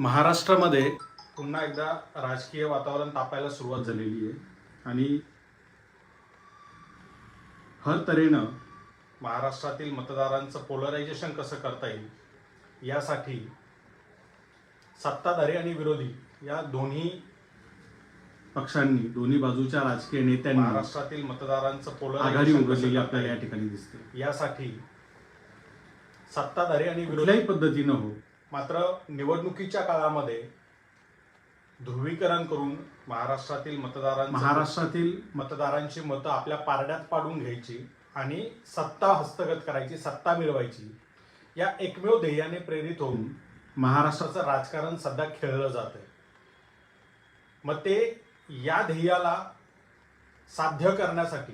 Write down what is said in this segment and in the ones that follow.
महाराष्ट्रामध्ये पुन्हा एकदा राजकीय वातावरण तापायला सुरुवात झालेली आहे. आणि हर तऱ्हेनं महाराष्ट्रातील मतदारांचं पोलरायझेशन कसं करता येईल यासाठी सत्ताधारी आणि विरोधी या दोन्ही पक्षांनी दोन्ही बाजूच्या राजकीय नेत्यांनी महाराष्ट्रातील मतदारांचं आघाडी पोलरायझेशन उघडलेली आपल्याला या ठिकाणी दिसते. यासाठी सत्ताधारी आणि विरोधी पद्धतीनं हो मात्र निवडणुकीच्या काळामध्ये ध्रुवीकरण करून महाराष्ट्रातील मतदारांचं महाराष्ट्रातील मतदारांची मतं आपल्या पारड्यात पाडून घ्यायची आणि सत्ता हस्तगत करायची सत्ता मिळवायची या एकमेव ध्येयाने प्रेरित होऊन महाराष्ट्राचं राजकारण सध्या खेळलं जात आहे मग ते या ध्येयाला साध्य करण्यासाठी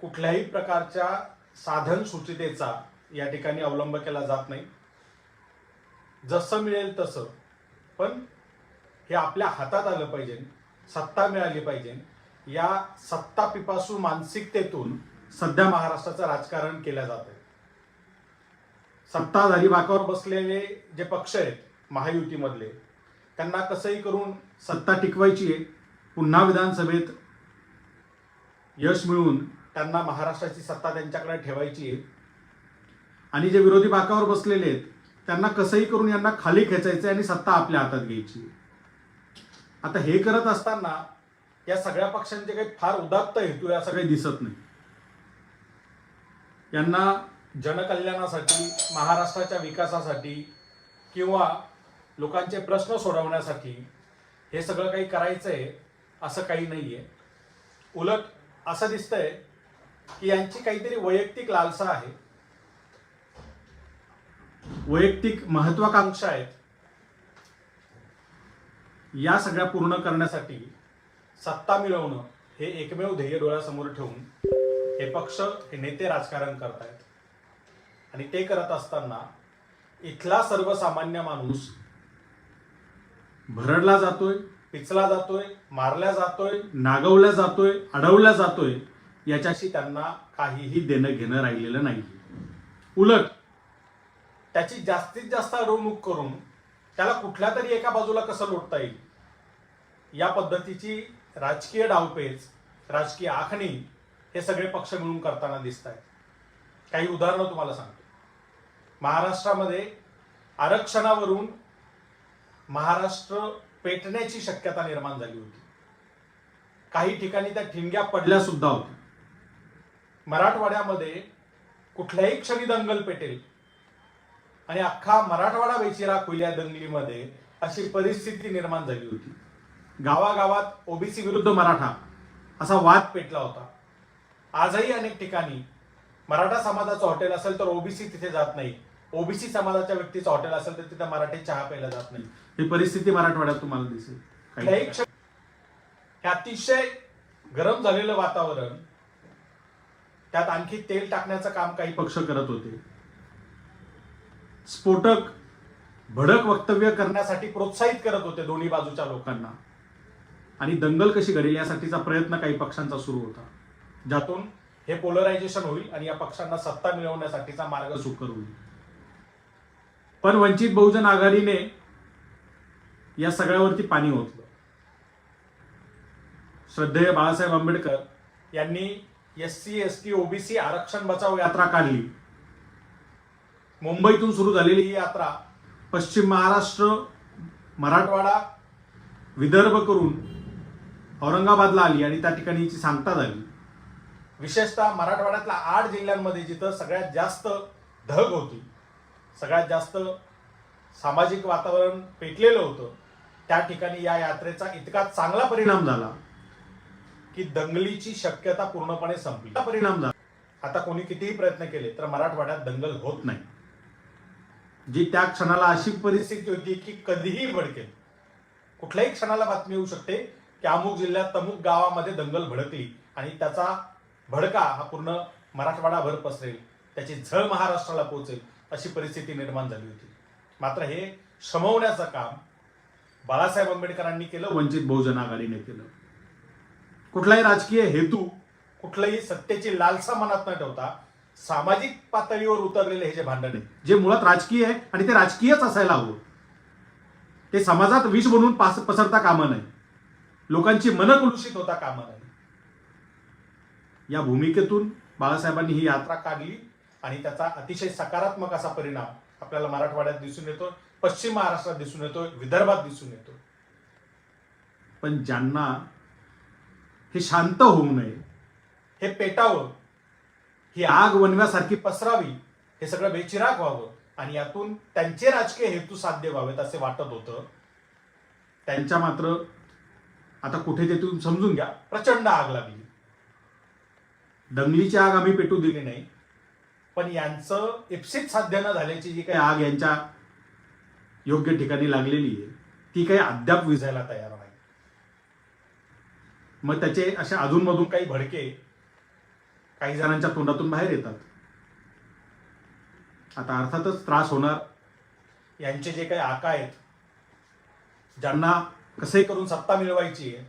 कुठल्याही प्रकारच्या साधन सूचितेचा या ठिकाणी अवलंब केला जात नाही. जसं मिळेल तसं. पण हे आपल्या हातात आलं पाहिजे. सत्ता मिळाली पाहिजे. या सत्ता पिपासू मानसिकतेतून सध्या महाराष्ट्राचं राजकारण केलं जात आहे सत्ताधारी बाकावर बसलेले जे पक्ष आहेत महायुतीमधले त्यांना कसंही करून सत्ता टिकवायची आहे. पुन्हा विधानसभेत यश मिळवून त्यांना महाराष्ट्राची सत्ता त्यांच्याकडे ठेवायची आहे. आणि जे विरोधी बाकावर बसलेले आहेत त्यांना कसंही करून यांना खाली खेचायचं आणि सत्ता आपल्या हातात घ्यायची. आता हे करत असताना या सगळ्या पक्षांचे काही फार उदात्त हेतू या असं सगळे काही दिसत नाही. यांना जनकल्याणासाठी महाराष्ट्राच्या विकासासाठी किंवा लोकांचे प्रश्न सोडवण्यासाठी हे सगळं काही करायचं आहे असं काही नाही आहे उलट असं दिसतंय की यांची काहीतरी वैयक्तिक लालसा आहे. वैयक्तिक महत्वाकांक्षा आहेत. या सगळ्या पूर्ण करण्यासाठी सत्ता मिळवणं हे एकमेव ध्येय डोळ्यासमोर ठेवून हे पक्ष हे नेते राजकारण करतायत. आणि ते करत असताना इथला सर्वसामान्य माणूस भरडला जातोय पिचला जातोय मारल्या जातोय नागवला जातोय अडवला जातोय याच्याशी त्यांना काहीही देणं घेणं राहिलेलं नाही उलट त्याची जास्तीत जास्त अडवणूक करून त्याला कुठल्या तरी एका बाजूला कसं लोटता येईल? या पद्धतीची राजकीय डावपेच राजकीय आखणी हे सगळे पक्ष मिळून करताना दिसत आहेत काही उदाहरणं तुम्हाला सांगतो. महाराष्ट्रामध्ये आरक्षणावरून महाराष्ट्र पेटण्याची शक्यता निर्माण झाली होती. काही ठिकाणी त्या ठिणग्या पडल्या सुद्धा होत्या. मराठवाड्यामध्ये कुठल्याही क्षणी दंगल पेटेल आणि अख्खा मराठवाडा बेचिरा खुल्या दंगलीमध्ये अशी परिस्थिती निर्माण झाली होती. गावागावात ओबीसी विरुद्ध मराठा असा वाद पेटला होता. आजही अनेक ठिकाणी मराठा समाजाचं हॉटेल असेल तर ओबीसी तिथे जात नाही. ओबीसी समाजाच्या व्यक्तीचं हॉटेल असेल तर तिथे मराठी चहा प्यायला जात नाही. ही परिस्थिती मराठवाड्यात तुम्हाला दिसेल. हे अतिशय गरम झालेलं वातावरण त्यात आणखी तेल टाकण्याचं काम काही पक्ष करत होते. स्फोटक भडक वक्तव्य करण्यासाठी प्रोत्साहित करत होते दोन्ही बाजूच्या लोकांना. आणि दंगल कशी घडेल यासाठीचा प्रयत्न काही पक्षांचा सुरू होता. ज्यातून हे पोलरायझेशन होईल आणि या पक्षांना सत्ता मिळवण्यासाठीचा मार्ग सुकर होईल. पण वंचित बहुजन आघाडीने या सगळ्यावरती पाणी ओतलं. श्रद्धेय बाळासाहेब आंबेडकर यांनी S C S T OBC आरक्षण बचाव यात्रा काढली. मुंबईतून सुरू झालेली ही यात्रा पश्चिम महाराष्ट्र मराठवाडा विदर्भ करून औरंगाबादला आली आणि त्या ठिकाणी हिची सांगता झाली. विशेषतः मराठवाड्यातल्या आठ जिल्ह्यांमध्ये जिथं सगळ्यात जास्त धग होती सगळ्यात जास्त सामाजिक वातावरण पेटलेलं होतं त्या ठिकाणी या यात्रेचा इतका चांगला परिणाम झाला की दंगलीची शक्यता पूर्णपणे संपली. परिणाम झाला. आता कोणी कितीही प्रयत्न केले तर मराठवाड्यात दंगल होत नाही. जी त्या क्षणाला अशी परिस्थिती होती की कधीही भडकेल. कुठल्याही क्षणाला बातमी येऊ शकते की अमुक जिल्ह्यात तमुक गावामध्ये दंगल भडकली आणि त्याचा भडका हा पूर्ण मराठवाडाभर पसरेल. त्याची झळ महाराष्ट्राला पोहोचेल अशी परिस्थिती निर्माण झाली होती. मात्र हे शमवण्याचं काम बाळासाहेब आंबेडकरांनी केलं. वंचित बहुजन आघाडीने केलं. कुठलाही राजकीय हेतू कुठलंही सत्तेची लालसा मनात न ठेवता सामाजिक पातळीवर उतरलेले हे जे भांडण आहे जे मुळात राजकीय आहे आणि ते राजकीयच असायला हवं. ते समाजात विष बनवून पास पसरता कामा नाही. लोकांची मनं कुलुषित होता कामा नाही. या भूमिकेतून बाळासाहेबांनी ही यात्रा यात्रा काढली आणि त्याचा अतिशय सकारात्मक असा परिणाम आपल्याला मराठवाड्यात दिसून येतो पश्चिम महाराष्ट्रात दिसून येतो विदर्भात दिसून येतो. पण ज्यांना हे शांत होऊ नये हे पेटावं ही आग वनव्यासारखी पसरावी हे सगळं बेचिराग व्हावं आणि यातून त्यांचे राजकीय हेतू साध्य व्हावेत असे वाटत होतं. त्यांच्या मात्र आता कुठे ते तुम्ही समजून घ्या. प्रचंड आग लागली. दंगलीची आग आम्ही पेटू दिली नाही. पण यांचं इप्सित साध्य न झाल्याची जी काही आग यांच्या योग्य ठिकाणी लागलेली आहे ती काही अद्याप विझायला विजायला तयार नाही. मग त्याचे असे अधूनमधून काही भडके काही जणांच्या तोंडातून बाहेर येतात. आता अर्थातच त्रास होणार. यांचे जे काही आका आहेत ज्यांना कसे करून सत्ता मिळवायची आहे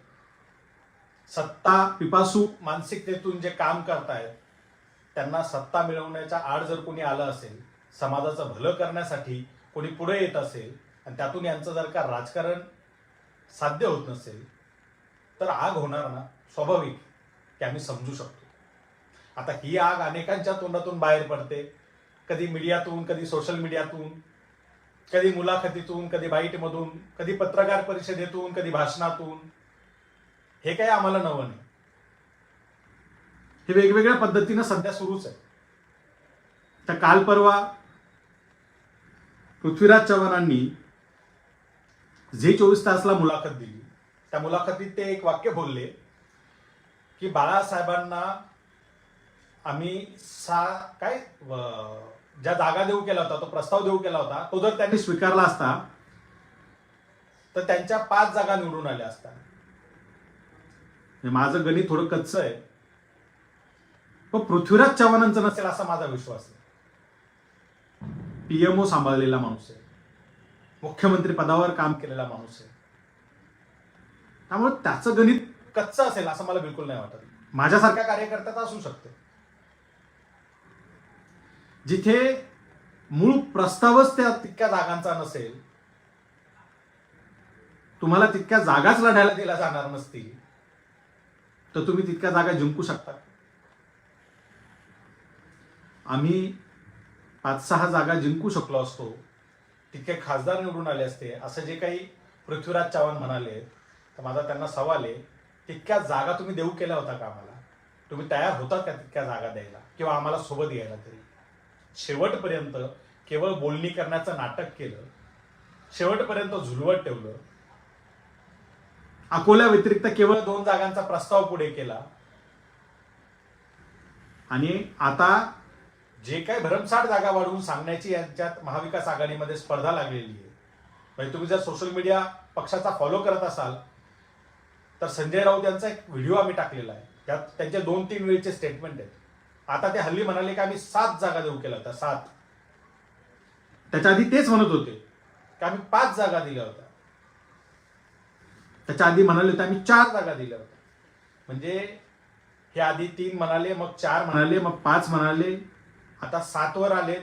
सत्ता पिपासू मानसिकतेतून जे काम करतायत त्यांना सत्ता मिळवण्याच्या आड जर कोणी आलं असेल समाजाचं भलं करण्यासाठी कोणी पुढे येत असेल आणि त्यातून यांचं जर का राजकारण साध्य होत नसेल तर आग होणार ना स्वाभाविक की आम्ही समजू शकतो. आता ही आग अनेकांच्या तोंडातून बाहेर पडते. कधी मीडियातून कधी सोशल मीडियातून कधी मुलाखतीतून कधी बाईटमधून कधी पत्रकार परिषदेतून कधी भाषणातून. हे काही आम्हाला नवं नाही. हे वेगवेगळ्या पद्धतीनं सध्या सुरूच आहे. तर काल परवा पृथ्वीराज चव्हाणांनी झे चोवीस तासला मुलाखत दिली त्या मुलाखतीत ते एक वाक्य बोलले की बाळासाहेबांना आम्ही सा काय ज्या जागा देऊ केला होता तो प्रस्ताव देऊ केला होता तो जर त्यांनी स्वीकारला असता तर त्यांच्या पाच जागा निवडून आल्या असता. माझं गणित थोडं कच्चं आहे. पण पृथ्वीराज चव्हाणांचं नसेल असा माझा विश्वास आहे. पीएमओ सांभाळलेला माणूस आहे. मुख्यमंत्री पदावर काम केलेला माणूस आहे. त्यामुळे त्याचं गणित कच्चं असेल असं मला बिलकुल नाही वाटत. माझ्यासारख्या कार्यकर्त्याचा असू शकते. जिथे मूळ प्रस्तावच त्या तितक्या जागांचा नसेल तुम्हाला तितक्या जागाच लढायला दिल्या दिला जाणार नसतील तर तुम्ही तितक्या जागा जिंकू शकता. आम्ही पाच सहा जागा जिंकू शकलो असतो तितके खासदार निवडून आले असते असं जे काही पृथ्वीराज चव्हाण म्हणाले तर माझा त्यांना सवाल आहे तितक्या जागा तुम्ही देऊ केल्या होता का आम्हाला? तुम्ही तयार होतात का तितक्या जागा द्यायला? किंवा आम्हाला सोबत यायला तरी? शेवटपर्यंत केवळ बोलणी करण्याचं नाटक केलं शेवटपर्यंत झुलवत ठेवलं अकोल्या व्यतिरिक्त केवळ दोन जागांचा प्रस्ताव पुढे केला. आणि आता जे काही भरमसाठ जागा वाढवून सांगण्याची यांच्यात महाविकास आघाडीमध्ये स्पर्धा लागलेली आहे. म्हणजे तुम्ही जर सोशल मीडिया पक्षाचा फॉलो करत असाल तर संजय राऊत यांचा एक व्हिडिओ आम्ही टाकलेला आहे. त्यात त्यांचे दोन तीन वेळचे स्टेटमेंट आहेत. आता ते हल्ली म्हणाले की आम्ही सात जागा देऊ केल्या होत्या सात. त्याच्या आधी तेच म्हणत होते. की आम्ही पाच जागा दिल्या होत्या. त्याच्या आधी म्हणाले होते आम्ही चार जागा दिल्या होत्या. म्हणजे हे आधी तीन म्हणाले मग चार म्हणाले. म्हणाले मग पाच म्हणाले. आता सातवर आलेत.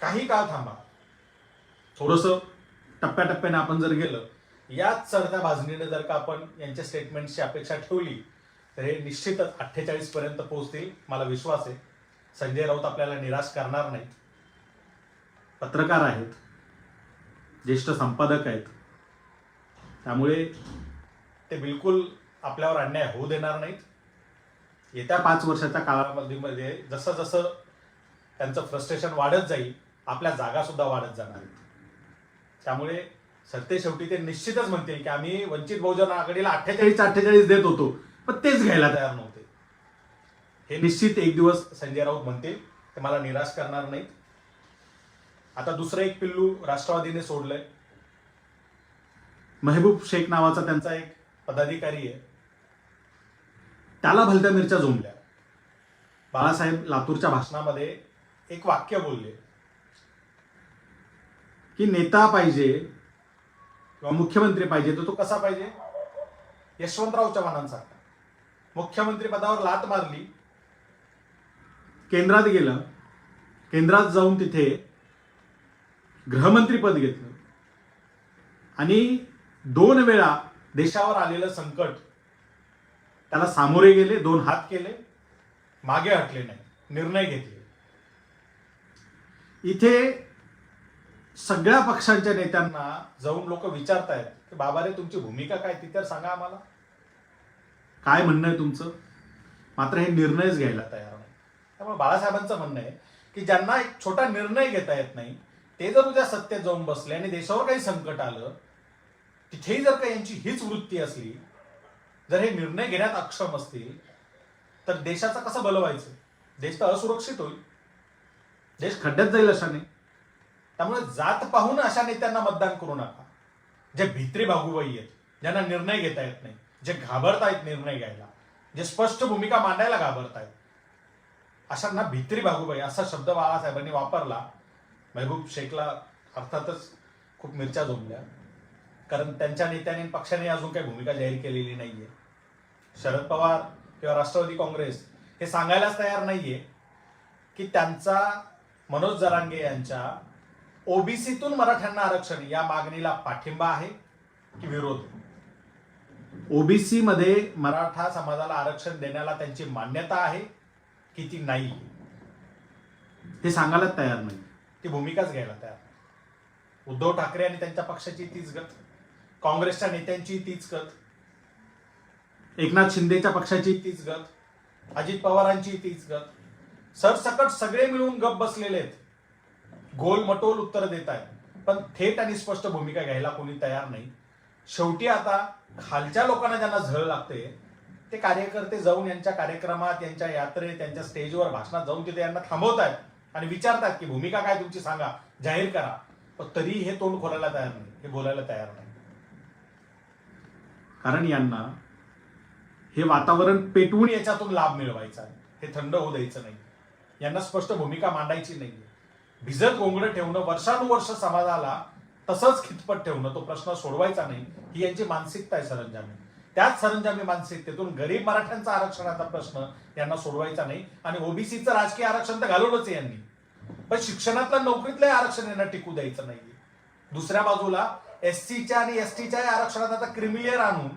काही काळ थांबा. थोडस टप्प्याटप्प्याने आपण जर गेलं. याच चढत्या भाजणीने जर का आपण यांच्या स्टेटमेंटची अपेक्षा ठेवली तर हे निश्चितच अठ्ठेचाळीस पर्यंत पोहोचतील. मला विश्वास आहे. संजय राऊत आपल्याला निराश करणार नाहीत. पत्रकार आहेत. ज्येष्ठ संपादक आहेत. त्यामुळे ते बिलकुल आपल्यावर अन्याय होऊ देणार नाहीत. येत्या पाच वर्षाच्या कालावधीमध्ये काळामध्ये जसं जसं त्यांचं फ्रस्ट्रेशन वाढत जाईल आपल्या जागा सुद्धा वाढत जाणार आहेत. त्यामुळे सरते शेवटी ते निश्चितच म्हणतील की आम्ही वंचित बहुजन आघाडीला अठ्ठेचाळीस अठ्ठेचाळीस देत होतो. पण तेच घ्यायला तयार नव्हते. हे निश्चित एक दिवस संजय राऊत म्हणतील ते मला निराश करणार नाहीत. आता दुसरं एक पिल्लू राष्ट्रवादीने सोडलंय. महबूब शेख नावाचा त्यांचा एक पदाधिकारी आहे. त्याला भलत्या मिरच्या जोमल्या बाळासाहेब लातूरच्या भाषणामध्ये एक वाक्य बोलले की नेता पाहिजे किंवा मुख्यमंत्री पाहिजे तर तो तो कसा पाहिजे? यशवंतराव चव्हाणांसारखा. मुख्यमंत्री पदावर लात मारली. केंद्रात गेलं. केंद्रात जाऊन तिथे गृहमंत्री पद घेतलं. आणि दोन वेळा देशावर आलेलं संकट त्याला सामोरे गेले दोन हात केले मागे हटले नाही निर्णय घेतले. इथे सगळ्या पक्षांच्या नेत्यांना जाऊन लोक विचारतायत की बाबा रे तुमची भूमिका काय ती तर सांगा आम्हाला. काय म्हणणं आहे तुमचं? मात्र हे निर्णयच घ्यायला तयार नाही. त्यामुळे बाळासाहेबांचं म्हणणं आहे की ज्यांना एक छोटा निर्णय घेता येत नाही ते जर उद्या सत्तेत जाऊन बसले आणि देशावर काही संकट आलं तिथेही जर का यांची हीच वृत्ती असली जर हे निर्णय घेण्यात अक्षम असतील तर देशाचं कसं बलवायचं? देश तर असुरक्षित होईल. देश खड्ड्यात जाईल अशाने. त्यामुळे जात पाहून अशा नेत्यांना मतदान करू नका जे भित्री भागूबाई आहेत ज्यांना निर्णय घेता येत नाही. जे घाबरतायत निर्णय घ्यायला जे स्पष्ट भूमिका मांडायला घाबरतायत. अशांना भित्री भागूबाई असा शब्द बाळासाहेबांनी वापरला. महबूब शेखला अर्थातच खूप मिरच्या जोमल्या कारण त्यांच्या नेत्याने पक्षाने अजून काही भूमिका जाहीर केलेली नाहीये. शरद पवार किंवा राष्ट्रवादी काँग्रेस हे सांगायलाच तयार नाहीये की त्यांचा मनोज जरांगे यांच्या ओबीसीतून मराठ्यांना आरक्षण या मागणीला पाठिंबा आहे की विरोध ओबीसी मध्ये मराठा समाजाला आरक्षण देण्याला त्यांची मान्यता आहे की ती नाही? हे सांगायला तयार नाही. ती भूमिकाच घ्यायला तयार. उद्धव ठाकरे आणि त्यांच्या पक्षाची तीच गत काँग्रेसच्या नेत्यांची तीच गत एकनाथ शिंदेच्या पक्षाची तीच गत अजित पवारांची तीच गत सरसकट सगळे मिळून गप बसलेले आहेत. गोल मटोल उत्तर देत आहेत. पण थेट आणि स्पष्ट भूमिका घ्यायला कोणी तयार नाही. शेवटी आता खालच्या लोकांना ज्यांना झळ लागते ते कार्यकर्ते जाऊन यांच्या कार्यक्रमात यांच्या यात्रेत त्यांच्या स्टेजवर भाषणात जाऊन तिथे यांना थांबवतायत आणि विचारतात की भूमिका काय तुमची सांगा जाहीर करा. पण तरी हे तोंड खोलायला तयार नाही हे बोलायला तयार नाही. कारण यांना हे वातावरण पेटवून याच्यातून लाभ मिळवायचा आहे हे थंड होऊ द्यायचं नाही. यांना स्पष्ट भूमिका मांडायची नाहीये. भिजत गोंगड ठेवणं वर्षानुवर्ष समाजाला तसंच खितपत ठेवणं तो प्रश्न सोडवायचा नाही. ही यांची मानसिकता आहे सरंजामी. त्याच सरंजामी मानसिकतेतून गरीब मराठ्यांचा आरक्षणाचा प्रश्न यांना सोडवायचा नाही. आणि ओबीसीचं राजकीय आरक्षण तर घालवलंच आहे यांनी. पण शिक्षणातलं नोकरीतलं आरक्षण यांना टिकू द्यायचं नाहीये. दुसऱ्या बाजूला एससीच्या आणि एसटीच्या आरक्षणात आता क्रिमिलियर आणून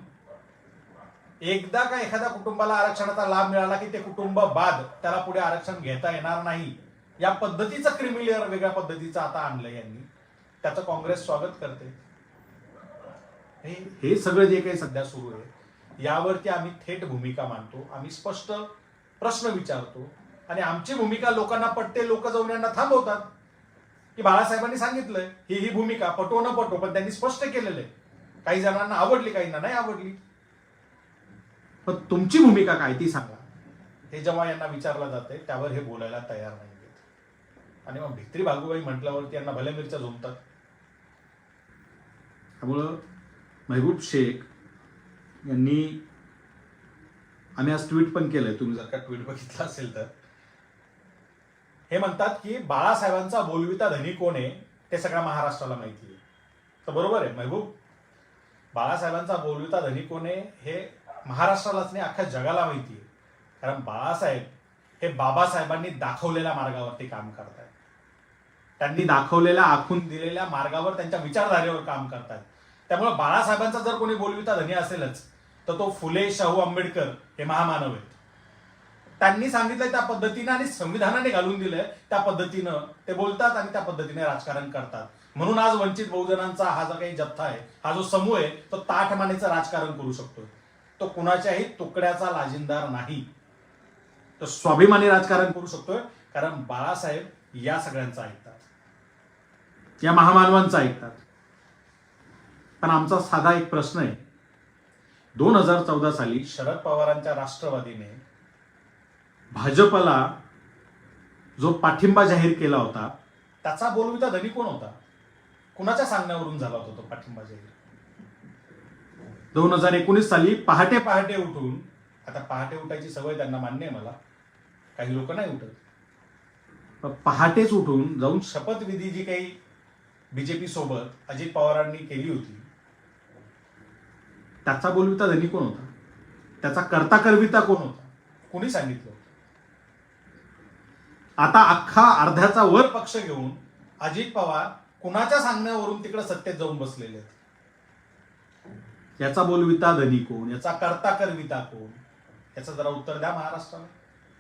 एकदा का एखाद्या कुटुंबाला आरक्षणाचा लाभ मिळाला की ते कुटुंब बाद त्याला पुढे आरक्षण घेता येणार नाही. या पद्धतीचं क्रिमिलियर वेगळ्या पद्धतीचं आता आणलं यांनी. त्याचं काँग्रेस स्वागत करते. हे सगळं जे काही सध्या सुरू आहे यावरती आम्ही थेट भूमिका मांडतो. आम्ही स्पष्ट प्रश्न विचारतो. आणि आमची भूमिका लोकांना पटते लोक जाऊन यांना थांबवतात. की बाळासाहेबांनी सांगितलंय ही ही भूमिका पटो न पटो पण त्यांनी स्पष्ट केलेलं आहे. काही जणांना आवडली काहींना नाही आवडली. पण तुमची भूमिका काय ती सांगा. हे जेव्हा यांना विचारलं जाते त्यावर हे बोलायला तयार नाही आणि मग भित्री भागूबाई म्हटल्यावरती यांना भले मिरच्या झोमतात त्यामुळं महबूब शेख यांनी आम्ही आज ट्विट पण केलंय तुम्ही जर का ट्विट बघितलं असेल तर. हे म्हणतात की बाळासाहेबांचा बोलविता धनी कोण आहे ते सगळ्या महाराष्ट्राला माहिती आहे. तर बरोबर आहे महबूब. बाळासाहेबांचा बोलविता धनी कोण आहे हे महाराष्ट्रालाच नाही अख्ख्या जगाला माहिती आहे. कारण बाळासाहेब हे बाबासाहेबांनी दाखवलेल्या मार्गावरती काम करतात त्यांनी दाखवलेल्या आखून दिलेल्या मार्गावर त्यांच्या विचारधारेवर काम करतात त्यामुळे बाळासाहेबांचा जर कोणी बोलविता धनी असेलच तर तो फुले शाहू आंबेडकर हे महामानव आहेत. त्यांनी सांगितलं त्या पद्धतीनं आणि संविधानाने घालून दिलंय. त्या पद्धतीनं ते बोलतात आणि त्या पद्धतीने राजकारण करतात. म्हणून आज वंचित बहुजनांचा हा जो काही जथ्था आहे हा जो समूह आहे तो ताठमानेचं राजकारण करू शकतो तो कुणाच्याही तुकड्याचा लाजिंदार नाही. तर स्वाभिमानी राजकारण करू शकतोय कारण बाळासाहेब या सगळ्यांचा ऐकतात. या महामानवांचा ऐकतात. पण आमचा साधा एक प्रश्न आहे. दोन हजार चौदा साली शरद पवारांच्या राष्ट्रवादीने भाजपला जो पाठिंबा जाहीर केला होता त्याचा बोलविता धनी कोण होता? कुणाच्या सांगण्यावरून झाला होता तो पाठिंबा जाहीर? दोन हजार एकोणीस साली पहाटे पहाटे पहाटे उठून आता पहाटे उठायची सवय त्यांना मान्य आहे मला. काही लोक नाही उठत. पहाटेच उठून जाऊन शपथविधी जी काही बीजेपी सोबत अजित पवारांनी केली होती त्याचा बोलविता धनी कोण होता? त्याचा करता करविता कोण होता? कुणी सांगितलं आता अख्खा अर्ध्याचा वर पक्ष घेऊन अजित पवार कुणाच्या सांगण्यावरून तिकडे सत्तेत जाऊन बसलेले आहेत? याचा बोलविता धनी कोण? याचा करता करविता कोण? याचं जरा उत्तर द्या महाराष्ट्राला.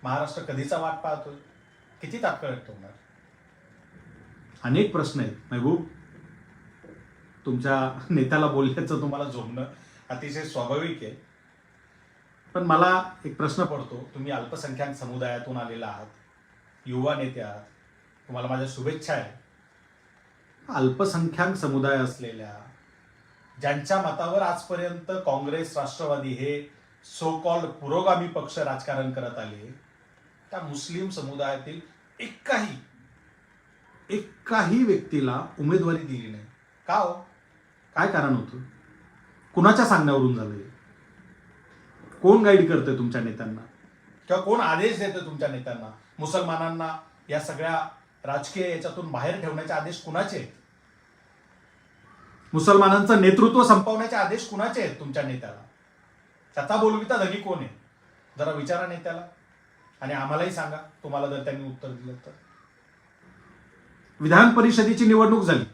महाराष्ट्र कधीचा वाट पाहतोय? किती तात्काळ ठेवणार? अनेक प्रश्न आहेत महबूब. तुमच्या नेत्याला बोलण्याचं तुम्हाला तुम्हाला झोपणं अतिशय स्वाभाविक आहे. पण मला एक प्रश्न पडतो. तुम्ही अल्पसंख्याक समुदायातून आलेला आहात. युवा नेते आहात. तुम्हाला माझ्या शुभेच्छा आहे. अल्पसंख्याक समुदाय असले असलेल्या ज्यांच्या मतावर आजपर्यंत काँग्रेस राष्ट्रवादी हे सो कॉल्ड पुरोगामी पक्ष राजकारण करत आले त्या मुस्लिम समुदायातील एकाही एकाही व्यक्तीला उमेदवारी दिली नाही. का हो? काय कारण होतं? कुणाच्या सांगण्यावरून झालंय? कोण गाईड करतंय तुमच्या नेत्यांना? किंवा कोण आदेश देतं तुमच्या नेत्यांना? मुसलमानांना या सगळ्या राजकीय याच्यातून बाहेर ठेवण्याचे आदेश कुणाचे आहेत? मुसलमानांचं नेतृत्व संप संपवण्याचे आदेश कुणाचे आहेत तुमच्या नेत्याला? त्याचा बोलविता धनी कोण आहे? जरा विचारा नेत्याला. आणि आम्हालाही सांगा. तुम्हाला जर त्यांनी उत्तर दिलं तर. विधान परिषदेची निवडणूक झाली.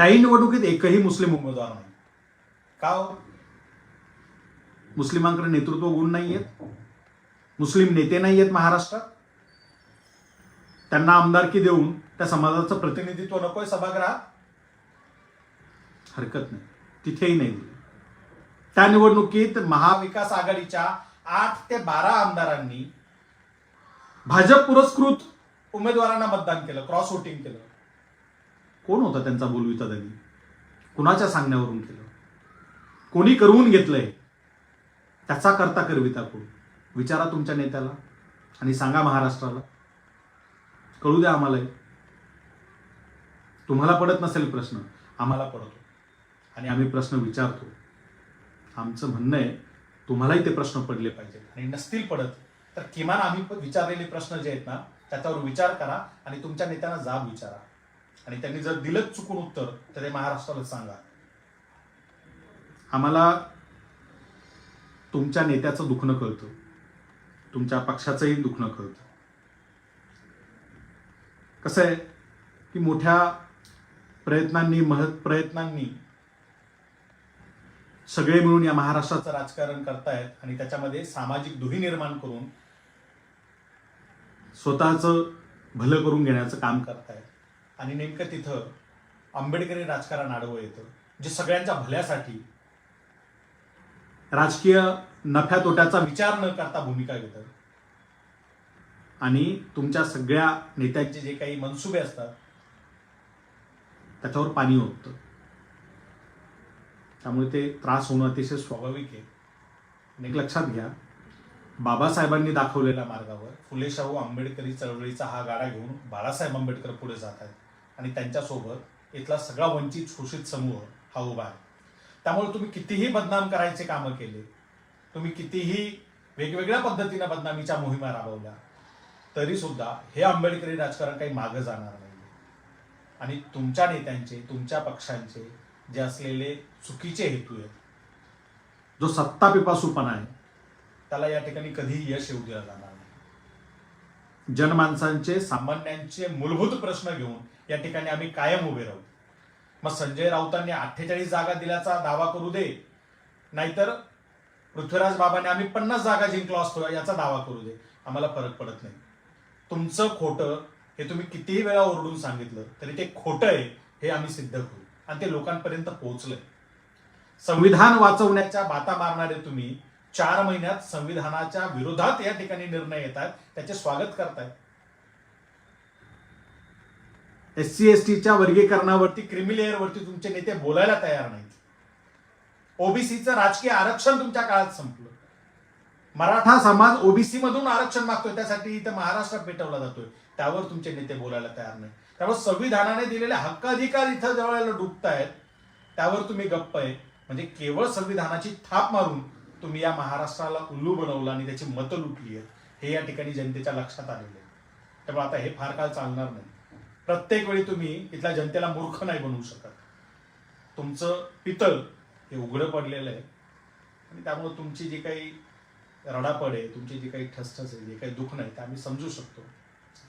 त्याही निवडणुकीत एकही मुस्लिम उमेदवार नाही. का हो? मुस्लिमांकडे नेतृत्व गुण नाही आहेत मुस्लिम नेते नाही आहेत महाराष्ट्रात. त्यांना आमदारकी देऊन त्या समाजाचं प्रतिनिधित्व नकोय सभागृहात. हरकत नाही. तिथेही नाही. त्या निवडणुकीत महाविकास आघाडीच्या आठ ते बारा आमदारांनी भाजप पुरस्कृत उमेदवारांना मतदान केलं क्रॉस वोटिंग केलं. कोण होता त्यांचा बोलविता दगी कुणाच्या सांगण्यावरून केलं? कोणी करून घेतलंय? त्याचा करता करविता कोण? विचारा तुमच्या नेत्याला आणि सांगा महाराष्ट्राला. कळू द्या आम्हाला तुम्हाला पडत नसेल प्रश्न आम्हाला पडतो. आणि आम्ही प्रश्न विचारतो. आमचं म्हणणं आहे तुम्हालाही ते प्रश्न पडले पाहिजेत. आणि नसतील पडत तर किमान आम्ही विचारलेले प्रश्न जे आहेत ना त्याच्यावर विचार करा आणि तुमच्या नेत्यांना जाब विचारा. आणि त्यांनी जर दिलंच चुकून उत्तर तर हे महाराष्ट्राला सांगा. आम्हाला तुमच्या नेत्याचं दुखणं कळतं. तुमच्या पक्षाचंही दुखणं कळतं. कसं आहे की मोठ्या प्रयत्नांनी महत् प्रयत्नांनी सगळे मिळून या महाराष्ट्राचं राजकारण करतायत आणि त्याच्यामध्ये सामाजिक दुही निर्माण करून स्वतःचं भलं करून घेण्याचं काम करतायत. आणि नेमकं तिथं आंबेडकरी राजकारण आडवं येतं जे सगळ्यांच्या भल्यासाठी राजकीय नफ्या तोट्याचा विचार न करता भूमिका घेतं. आणि तुमच्या सगळ्या नेत्यांचे जे काही मनसुबे असतात त्याच्यावर पाणी ओततं. त्यामुळे ते त्रास होणं अतिशय स्वाभाविक आहे. आणि एक लक्षात घ्या बाबासाहेबांनी दाखवलेल्या मार्गावर फुले शाहू आंबेडकरी चळवळीचा हा गाडा घेऊन बाळासाहेब आंबेडकर पुढे जात आहेत. आणि त्यांच्यासोबत इथला सगळा वंचित शोषित समूह हा उभा आहे. त्यामुळे तुम्ही कितीही बदनाम करायचे कामं केले तुम्ही कितीही वेगवेगळ्या पद्धतीने बदनामीच्या मोहिमा राबवल्या तरी सुद्धा हे आंबेडकरी राजकारण काही मागं जाणार नाही आणि तुमच्या नेत्यांचे तुमच्या पक्षांचे जे असलेले चुकीचे हेतू आहेत जो सत्ता पिपासूपणा आहे त्याला या ठिकाणी कधीही यश येऊ दिलं जाणार जनमानसांचे सामान्यांचे मूलभूत प्रश्न घेऊन या ठिकाणी आम्ही कायम उभे राहू. मग संजय राऊतांनी अठ्ठेचाळीस जागा दिल्याचा दावा करू दे नाहीतर पृथ्वीराज बाबाने आम्ही पन्नास जागा जिंकलो असतो याचा दावा करू दे. आम्हाला फरक पडत नाही. तुमचं खोटं हे तुम्ही कितीही वेळा ओरडून सांगितलं तरी ते खोटं आहे हे आम्ही सिद्ध करू. आणि ते लोकांपर्यंत पोहोचलंय. संविधान वाचवण्याच्या बाता मारणारे तुम्ही चार महिन्यात संविधानाच्या विरोधात या ठिकाणी निर्णय येतात त्याचे स्वागत करतायत. एस सी एस टीच्या वर्गीकरणावरती क्रिमिलेअरवरती तुमचे नेते बोलायला तयार नाहीत. ओबीसीचं राजकीय आरक्षण तुमच्या काळात संपलं. मराठा समाज ओबीसी ओबीसी मधून आरक्षण मागतोय त्यासाठी इथं महाराष्ट्रात पेटवला जातोय. त्यावर तुमचे नेते बोलायला तयार नाही त्यामुळे संविधानाने दिलेले हक्क अधिकार इथं जवळला डुबतायत. त्यावर तुम्ही गप्प आहे. म्हणजे केवळ संविधानाची थाप मारून तुम्ही या महाराष्ट्राला उल्लू बनवलं आणि त्याची मतं लुटली आहेत हे या ठिकाणी जनतेच्या लक्षात आलेलं आहे. त्यामुळे आता हे फार काळ चालणार नाही. प्रत्येक वेळी तुम्ही इथल्या जनतेला मूर्ख नाही बनवू शकत. तुमचं पितळ हे उघडं पडलेलं आहे. आणि त्यामुळे तुमची जी काही रडापड आहे तुमची जी काही ठसठस आहे जे काही दुःख नाही ते आम्ही समजू शकतो.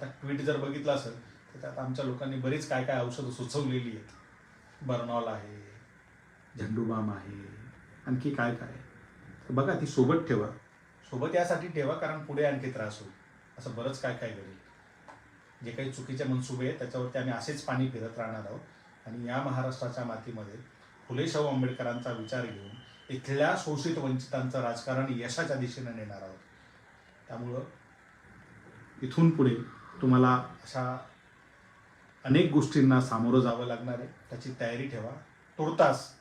आता ट्विट जर बघितलं असेल तर त्यात आमच्या लोकांनी बरीच काय काय औषधं सुचवलेली आहेत. बर्नॉल आहे झेंडूबाम आहे आणखी काय काय आहे? बघा ती सोबत ठेवा. सोबत यासाठी ठेवा कारण पुढे आणखी त्रास होईल. असं बरंच काय काय घडेल. जे काही चुकीचे मनसुबे आहेत त्याच्यावरती आम्ही असेच पाणी फिरत राहणार आहोत. आणि या महाराष्ट्राच्या मातीमध्ये फुले शाहू आंबेडकरांचा विचार घेऊन इथल्या शोषित वंचितांचं राजकारण यशाच्या दिशेने नेणार आहोत. त्यामुळं इथून पुढे तुम्हाला अशा अनेक गोष्टींना सामोरं जावं जावं लागणार आहे. त्याची तयारी ठेवा. तुर्तास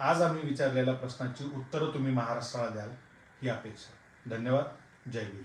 आज आम्ही विचारलेल्या प्रश्नाची उत्तरं तुम्ही महाराष्ट्राला द्याल ही अपेक्षा. धन्यवाद. जय भीम